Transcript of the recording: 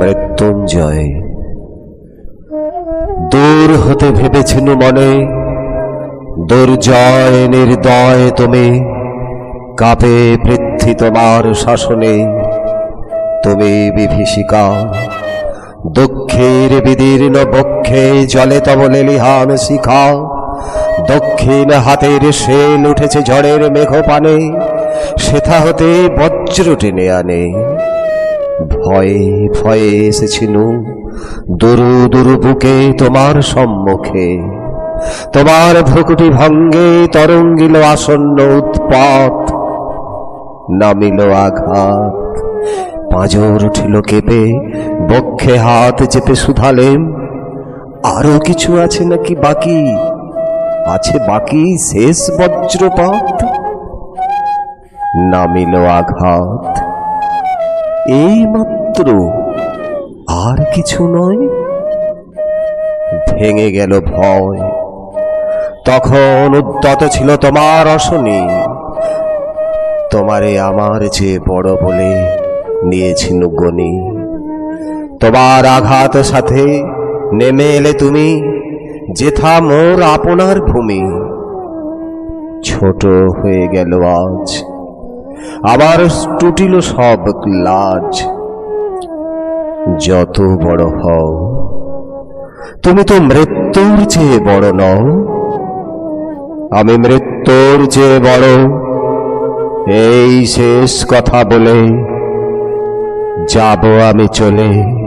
মৃত্যুঞ্জয়। দূর হতে ভেবেছিল মনে, দুর্জয় নির্দয় তুমি, কাপে পৃথ্বী তোমার শাসনে, তুমি বিভীষিকা। দুঃখের বিদীর্ণ বক্ষে জলে তব লেলিহান শিখা, দক্ষিণ হাতের শেল উঠেছে ঝড়ের মেঘপানে সেথা হতে বজ্র টেনে আনে। ভয়ে ভয়ে এসেছিনু দুরু দুরু বুকে তোমার সম্মুখে। তোমার ভ্রুকুটি ভঙ্গে তরঙ্গিল আসন্ন উৎপাত, নামিল আঘাত। পাঁজর উঠিল কেঁপে, বক্ষে হাত চেপে শুধালেম আরও কিছু আছে নাকি বাকি? আছে বাকি শেষ বজ্রপাত? নামিল আঘাত। এই মাত্র আর কিছু নয়? ভেঙে গেল ভয়। তখন উদ্যত ছিল তোমার অশনি। তোমারে আমার যে বড় বলে নিয়েছিল গনি তোমার আঘাত সাথে নেমে এলে তুমি যেথা মোর আপনার ভূমি। ছোট হয়ে গেল আজ আবার টুটিল সব লাজ। যত বড় হও, তুমি তো মৃত্যুর চেয়ে বড় নও। আমি মৃত্যুর চেয়ে বড়। এই শেষ কথা বলে যাব আমি চলে।